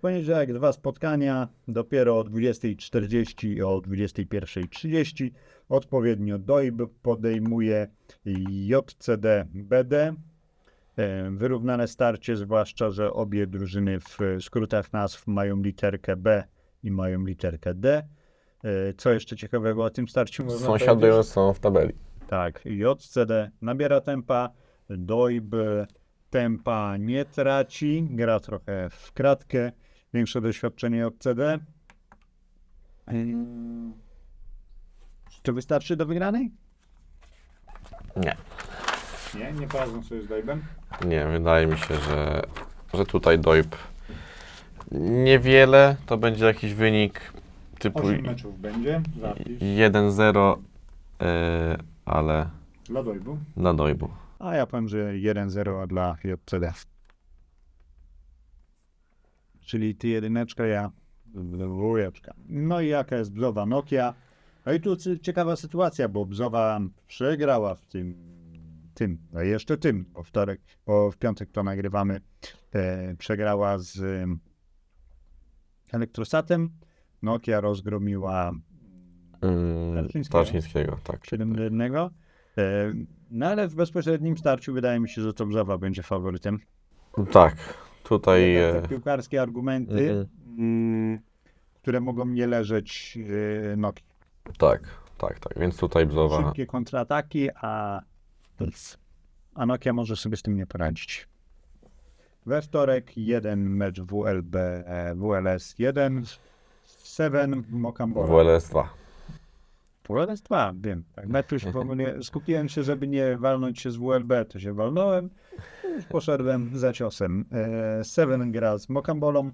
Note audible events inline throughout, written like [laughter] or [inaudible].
poniedziałek dwa spotkania, dopiero o 20.40 i o 21.30. Odpowiednio DOIB podejmuje JCD BD. E, Wyrównane starcie, zwłaszcza, że obie drużyny w skrótach nazw mają literkę B i mają literkę D. E, Co jeszcze ciekawego o tym starciu można Sąsiadują są w tabeli. Tak, JCD nabiera tempa, Doib tempa nie traci, gra trochę w kratkę, większe doświadczenie JCD. Ym, Czy wystarczy do wygranej? Nie. Nie, nie poradzą sobie z Doibem. Nie, wydaje mi się, że, że tutaj dojb niewiele, to będzie jakiś wynik typu 8 meczów będzie, zapisz, 1-0, e, ale dla Doibu. dla dojbu. A ja powiem, że 1-0 dla JCD. Czyli ty jedyneczka, ja dwójeczka. No i jaka jest Bzowa Nokia? No i tu ciekawa sytuacja, bo Bzowa przegrała w tym, tym, no jeszcze tym, bo wtorek, bo w piątek to nagrywamy, e, przegrała z em, Elektrosatem. Nokia rozgromiła Mm, Tarczyńskiego. Tak. 7 do 1. E, No ale w bezpośrednim starciu wydaje mi się, że to Brzowa będzie faworytem. Tak, tutaj te piłkarskie argumenty, Mhm. mm, które mogą nie leżeć e, Nokii. tak, tak, tak, więc tutaj Bzowa Szybkie kontrataki, a, a Nokia może sobie z tym nie poradzić. We wtorek jeden mecz WLB, e, WLS 1, 7 Mokambora. WLS 2. 2, wiem. Tak, pomyliłem. [laughs] skupiłem się, żeby nie walnąć się z WLB, to się walnąłem. Już poszedłem za ciosem. E, Seven gra z Mokambolą.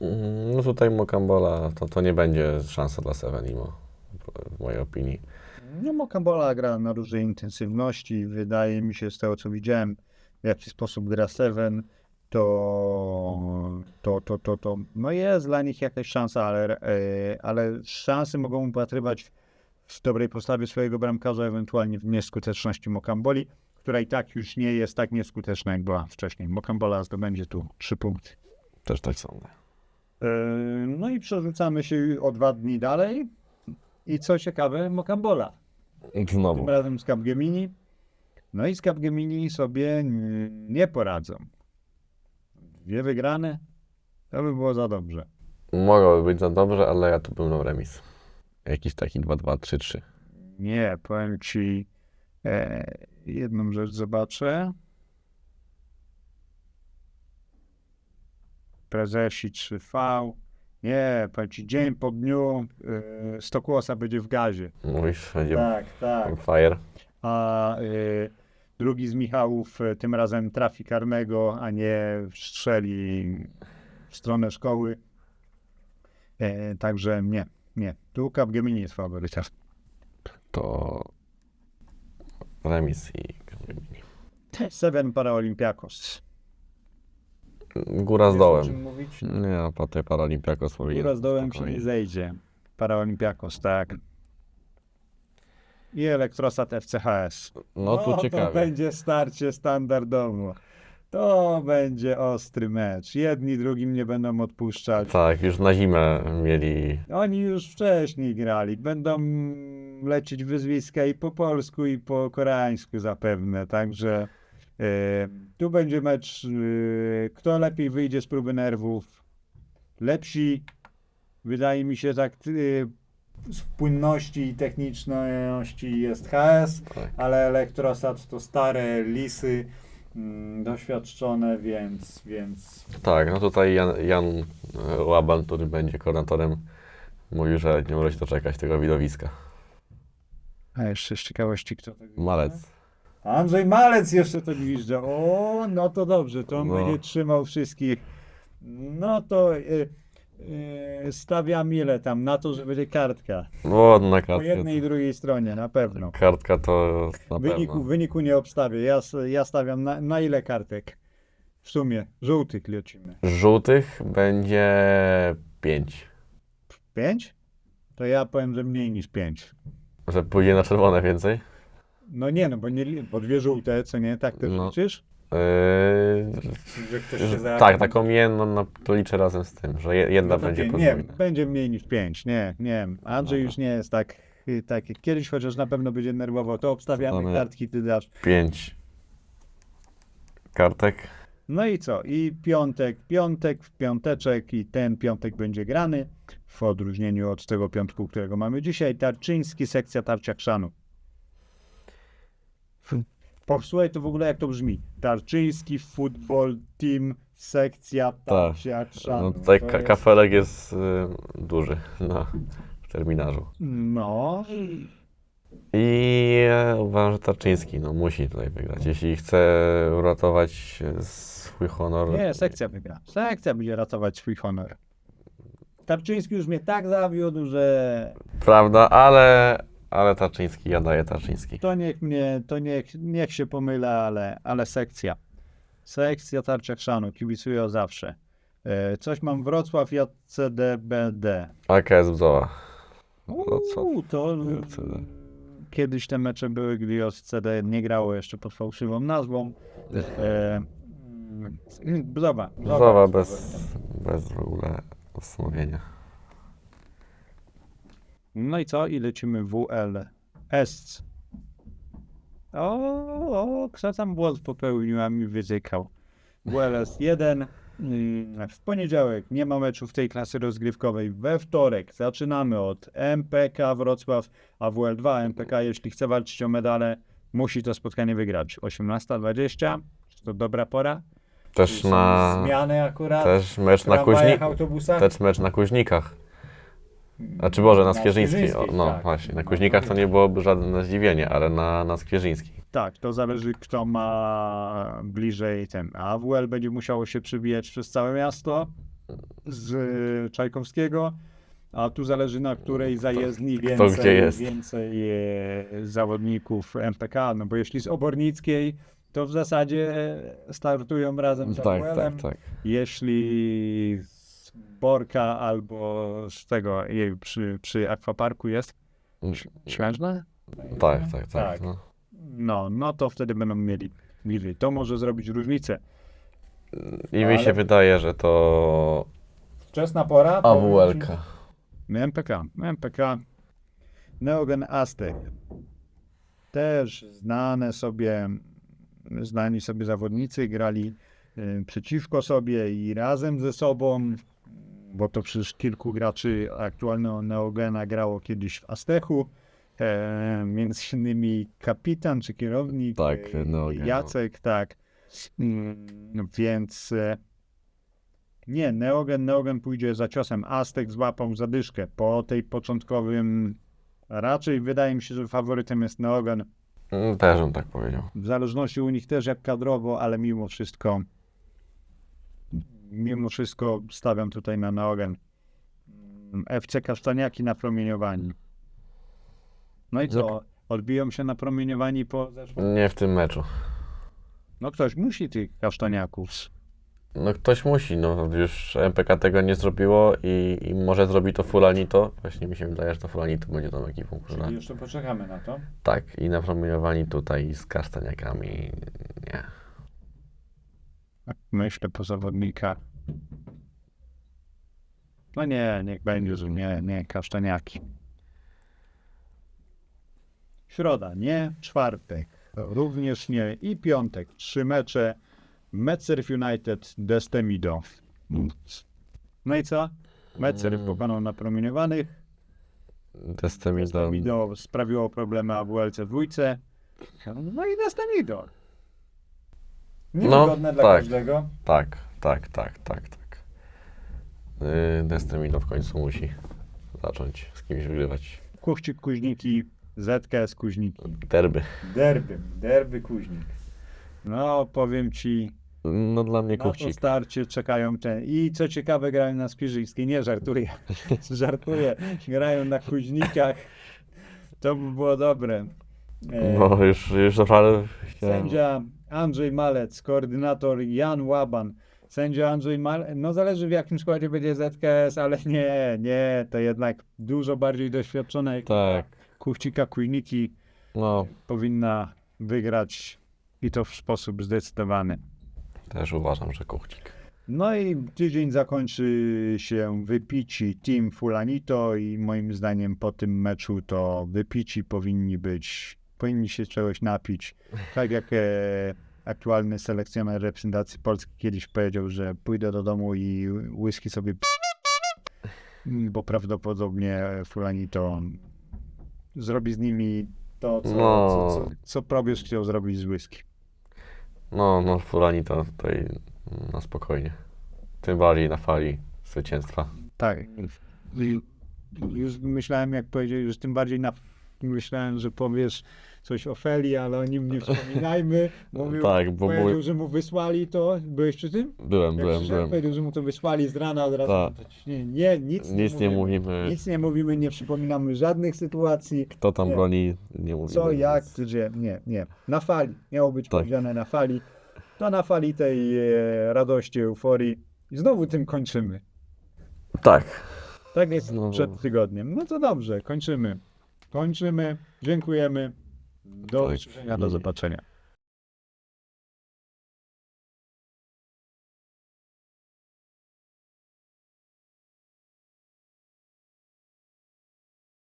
Mm, No tutaj Mokambola to, to nie będzie szansa dla Sevenimo, w mojej opinii. No, Mokambola gra na różnej intensywności. Wydaje mi się, z tego co widziałem, w jaki sposób gra Seven, to, to, to, to, to no jest dla nich jakaś szansa, ale, e, ale szansy mogą upatrywać w dobrej postawie swojego bramkarza, ewentualnie w nieskuteczności Mokamboli, która i tak już nie jest tak nieskuteczna, jak była wcześniej. Mokambola zdobędzie tu trzy punkty. Też tak sądzę. E, No i przerzucamy się o dwa dni dalej. I co ciekawe, Mokambola. Tym Znowu. razem z Capgemini. No i z Capgemini sobie nie poradzą. Dwie wygrane, to by było za dobrze. Mogłoby być za dobrze, ale ja tu bym na remis. Jakiś taki 2-2, 3-3. Nie, powiem ci e, jedną rzecz zobaczę. Prezesi 3V. Nie, powiem ci dzień po dniu e, Stokłosa będzie w gazie. Mówisz, będzie Tak, tak. fire. a y, drugi z Michałów y, tym razem trafi karnego, a nie strzeli w stronę szkoły. E, także nie, nie. Tu Capgemini jest faworytem. To remis i Seven Paraolimpiakos. góra z dołem. Nie, a potem Paralimpiakos powinien Góra z dołem się nie zejdzie. Paraolimpiakos, tak. I Elektrosat FCHS. No tu To ciekawe. będzie starcie standardowo. To będzie ostry mecz. Jedni drugim nie będą odpuszczać. Tak, już na zimę mieli. Oni już wcześniej grali. Będą lecieć wyzwiska i po polsku, i po koreańsku zapewne. Także e, tu będzie mecz. e, kto lepiej wyjdzie z próby nerwów? Lepsi, wydaje mi się, tak z płynności i techniczności jest HS, Tak. ale Elektrosat to stare lisy. mm, Doświadczone, więc, więc Tak, no tutaj Jan, Jan e, Łaban, który będzie koordynatorem, mówił, że nie może się doczekać tego widowiska. A jeszcze z ciekawości, kto to Malec. Andrzej Malec jeszcze to gwizdza. O, no to dobrze, to on No. będzie trzymał wszystkich. No to y, y, stawiam ile tam na to, że będzie kartka. Ładna Po kartka. jednej i drugiej stronie, na pewno. Kartka to na Wyniku, pewno. wyniku nie obstawię. Ja, s- ja stawiam na, na ile kartek? W sumie, żółtych lecimy. Żółtych będzie 5. Pięć? To ja powiem, że mniej niż pięć. Że pójdzie na czerwone więcej? No nie, no bo, nie, li- bo dwie żółte, co nie? Tak też No. liczysz? Yy, Że ktoś tak, taką jedną no, to liczę razem z tym, że je- jedna No będzie nie, nie, podwójna. będzie mniej niż 5, nie, nie. Andrzej już nie jest tak, tak jak kiedyś, chociaż na pewno będzie nerwowo. To obstawiamy kartki, ty dasz. Pięć kartek. No i co? I piątek, piątek, w piąteczek i ten piątek będzie grany. W odróżnieniu od tego piątku, którego mamy dzisiaj. Tarczyński, sekcja tarcia chrzanu. Posłuchaj to w ogóle jak to brzmi. Tarczyński Football Team, sekcja tarcia chrzanu. No tutaj ka- jest- kafelek jest y, duży na w terminarzu. No, I e, uważam, że Tarczyński no, musi tutaj wygrać. Jeśli chce uratować e, swój honor. Nie, sekcja wygra. Sekcja będzie ratować swój honor. Tarczyński już mnie tak zawiódł, że Prawda, ale, ale Tarczyński, ja daję Tarczyński. to niech mnie, to niech, niech się pomylę, ale, ale sekcja. Sekcja tarcia chrzanu, kibicuję zawsze. E, coś mam Wrocław, JCDBD. AKS Bzoła. Wrocław. Uuu, to JCD. kiedyś te mecze były, gdy JCD nie grało jeszcze pod fałszywą nazwą. E, mm, Bzowa. Bzowa bez, bez w ogóle zastanowienia. No i co? I lecimy WL. S. O, o, kto tam błąd popełnił, a mi wyzykał. WLS 1. Mm, W poniedziałek nie ma meczów tej klasy rozgrywkowej. We wtorek zaczynamy od MPK Wrocław, a WL2 MPK, jeśli chce walczyć o medale, musi to spotkanie wygrać. 18.20. Czy to dobra pora? Też na. Zmiany akurat. Też mecz na Kuźni, autobusach. też mecz na Kuźnikach. Znaczy Boże, na. O, Skwierzyńskiej, no tak. właśnie, na No, Kuźnikach to nie byłoby żadne zdziwienie, ale na, na Skwierzyńskiej. Tak, to zależy kto ma bliżej ten. AWL będzie musiało się przybijać przez całe miasto z Czajkowskiego, a tu zależy na której zajezdni kto więcej, gdzie jest. więcej e, zawodników MPK, no bo jeśli z Obornickiej, to w zasadzie startują razem z Tak, AWL-em. tak, tak. Jeśli z Borka albo z tego, jej, przy, przy Akwaparku jest Ślężne? Tak, tak, tak. Tak. No. No, no to wtedy będą mieli bliżej. To może zrobić różnicę. I mi Ale- się wydaje, że to Wczesna pora. AWL-ka. MPK. MPK. Neogen Aztek. Też znane sobie, znani sobie zawodnicy grali y, przeciwko sobie i razem ze sobą, bo to przecież kilku graczy aktualnego Neogena grało kiedyś w Aztechu. E, między innymi kapitan czy kierownik Tak, e, Neogenu. Jacek, tak. Mm, Więc e, nie, Neogen, Neogen pójdzie za ciosem. Aztek złapał zadyszkę. Po tej początkowym raczej wydaje mi się, że faworytem jest Neogen. Mm, Też bym tak powiedział. W zależności u nich też jak kadrowo, ale mimo wszystko mimo wszystko stawiam tutaj na Neogen. Mm, FC Kasztaniaki na promieniowani. No i co? Odbiją się na promieniowani po zeszłym. Nie w tym meczu. No ktoś musi tych kasztaniaków. No ktoś musi, no już MPK tego nie zrobiło i, i może zrobi to Fulanito. Właśnie mi się wydaje, że to Fulanito będzie tą ekipą, która... Czyli jeszcze poczekamy na to. Tak, i na promieniowani tutaj z kasztaniakami, nie. Myślę po zawodnikach. No nie, niech będzie, że nie, nie, kasztaniaki. Środa, nie, czwartek, również nie i piątek, trzy mecze, Metzer United, Destemido. No i co? Metzer Mm. pokonał na promieniowanych, Destemido, Destemido sprawiło problemy AWLC dwójce, no i Destemido. Niewygodne dla tak. każdego. tak, tak, tak, tak, tak. Yy, w końcu musi zacząć z kimś wygrywać. Kuchcik Kuźniki, ZKS Kuźniki. Derby. Derby, derby Kuźnik. No, powiem ci, No dla mnie na to kuchcik. starcie czekają ten. I co ciekawe, grają na Skwierzyńskiej. Nie żartuję, [laughs] żartuję. Grają na Kuźnikach. To by było dobre. E, No już, już naprawdę. Sędzia Andrzej Malec, koordynator Jan Łaban. Sędzia Andrzej Malec, no zależy w jakim składzie będzie ZKS, ale nie, nie, to jednak dużo bardziej doświadczona ekipa. Tak, Kuchcika Kujniki no powinna wygrać I to w sposób zdecydowany. Też uważam, że kuchcik. No i tydzień zakończy się wypici Team Fulanito i moim zdaniem po tym meczu to wypici powinni być, powinni się czegoś napić. Tak jak e, aktualny selekcjoner reprezentacji Polski kiedyś powiedział, że pójdę do domu i whisky sobie p- bo prawdopodobnie Fulanito zrobi z nimi to, co, No. co, co, co Probierz chciał zrobić z whisky. No, no, Fulani to tutaj na spokojnie. Tym bardziej na fali zwycięstwa. Tak. Już myślałem, jak powiedziałeś, że tym bardziej na... Myślałem, że powiesz coś o Feli, ale o nim nie wspominajmy. [laughs] Mówił, Tak, bo powiedział, mój- że mu wysłali to. Byłeś przy tym? Byłem, Jak byłem, byłem. Powiedział, że mu to wysłali z rana od razu. Tak. Nie, nie, nic, Nic nie mówimy. Nic nie mówimy, nie przypominamy żadnych sytuacji. Kto tam Nie. broni, nie mówimy. Co, jak, nic. gdzie, nie, nie. Na fali. Miało być Tak. powiedziane na fali. To na fali tej e, radości, euforii. I znowu tym kończymy. Tak. Tak jest Znowu. przed tygodniem. No to dobrze, kończymy. Kończymy. Dziękujemy. Do usłyszenia, do zobaczenia.